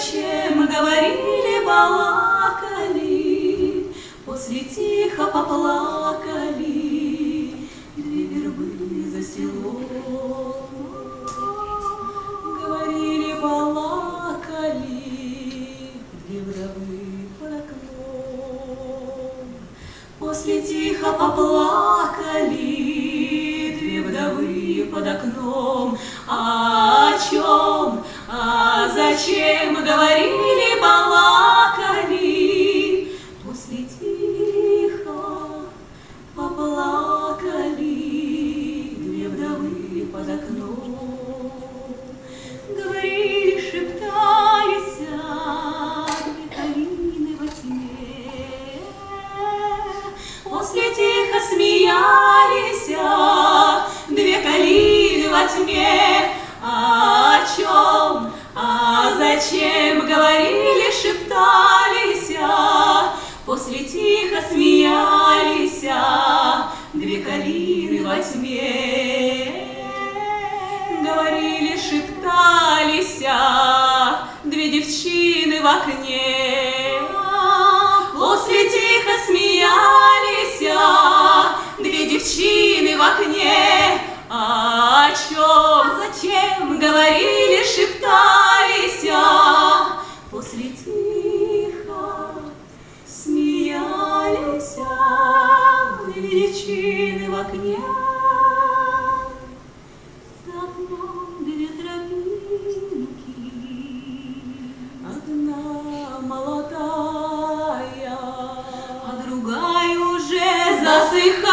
зачем говорили, балакали, После тихо поплакали Две вербы за селом. Говорили, балакали, Две вдовы под окном. После тихо поплакали Вдовы под окном. А о чем, а зачем говорили, балакали, После тихо поплакали Две вдовы под окном. Говорили, шептались, калины во. После тихо смеялись, Шептались, две девчины в окне. После тихо смеялись, две девчины в окне. А о чем, зачем говорили, шептались, После тихо смеялись, две девчины в окне. молодая, а другая уже засыхает.